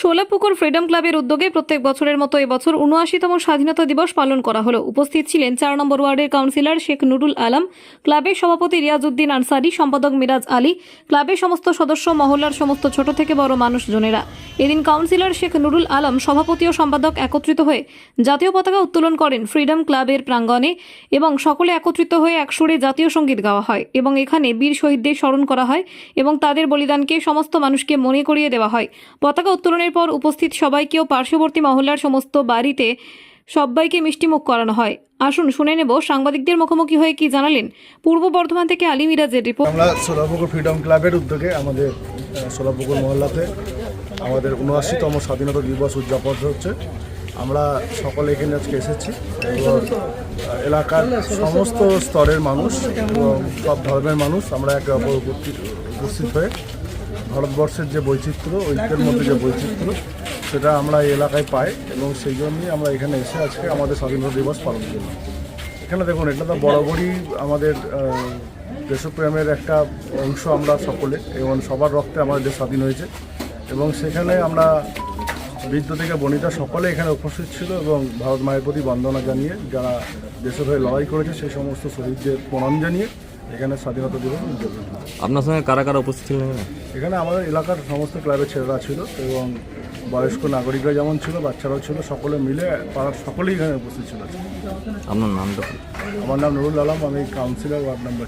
সোলাপুকুর freedom ক্লাবের উদ্যোগে প্রত্যেক বছরের মতো এবছর উনআশিতম স্বাধীনতা দিবস পালন করা হলো। উপস্থিত ছিলেন চার নম্বর ওয়ার্ডের কাউন্সিলর শেখ নুরুল আলম, ক্লাবের সভাপতি রিয়াজউদ্দিন আনসারি, সম্পাদক মিরাজ আলী, ক্লাবের সমস্ত সদস্য, মহল্লার সমস্ত ছোট থেকে বড় মানুষজনেরা। এদিন কাউন্সিলর শেখ নুরুল আলম, সভাপতি ও সম্পাদক একত্রিত হয়ে জাতীয় পতাকা উত্তোলন করেন ফ্রিডম ক্লাবের প্রাঙ্গণে এবং সকলে একত্রিত হয়ে একসুরে জাতীয় সংগীত গাওয়া হয় এবং এখানে বীর শহীদদের স্মরণ করা হয় এবং তাদের বলিদানকে সমস্ত মানুষকে মনে করিয়ে দেওয়া হয়। পতাকা উত্তোলনের পর উপস্থিত সবাইকেও পার্শ্ববর্তী মহল্লার সমস্ত বাড়িতে সবাইকে মিষ্টিমুখ করানো হয়। আসুন, শুনে নেব সাংবাদিকদের মুখোমুখি হয়ে কি জানালেন পূর্ব বর্ধমান থেকে আলী মিরাজের রিপোর্ট। আমরা সোলাপুকুর ফ্রিডম ক্লাবের উদ্যোগে আমাদের সোলাপুকুর মহল্লাতে আমাদের উনআশিতম স্বাধীনতা দিবস উদযাপন হচ্ছে। আমরা সকলে এখানে আজকে এসেছি এবং এলাকার সমস্ত স্তরের মানুষ এবং সব ধর্মের মানুষ আমরা একে অপর উপস্থিত হয়ে ভারতবর্ষের যে বৈচিত্র্য, ঐক্যের মধ্যে যে বৈচিত্র্য, সেটা আমরা এই এলাকায় পাই এবং সেই জন্যই আমরা এখানে এসে আজকে আমাদের স্বাধীনতা দিবস পালন করলাম। এখানে দেখুন, এটা তো বরাবরই আমাদের দেশপ্রেমের একটা অংশ আমরা সকলে এবং সবার রক্তে আমাদের দেশ স্বাধীন হয়েছে এবং সেখানে আমরা বৃদ্ধ থেকে বনিতা সকলে এখানে উপস্থিত ছিল এবং ভারত মায়ের প্রতি বন্দনা জানিয়ে যারা দেশের হয়ে লড়াই করেছে, সেই সমস্ত শহীদদের প্রণাম জানিয়ে এখানে স্বাধীনতা দিবস উদযাপন হয় আপনার সঙ্গে কারা কারা উপস্থিত ছিলেন এখানে? এখানে আমাদের এলাকার সমস্ত ক্লাবের ছেলেরা ছিল এবং বয়স্ক নাগরিকরা যেমন ছিল বাচ্চারাও ছিল সকলে মিলে পাড়ার সকলেই এখানে উপস্থিত ছিল আপনার নামটা কি? আমার নাম নুরুল আলম আমি কাউন্সিলর ওয়ার্ড নাম্বার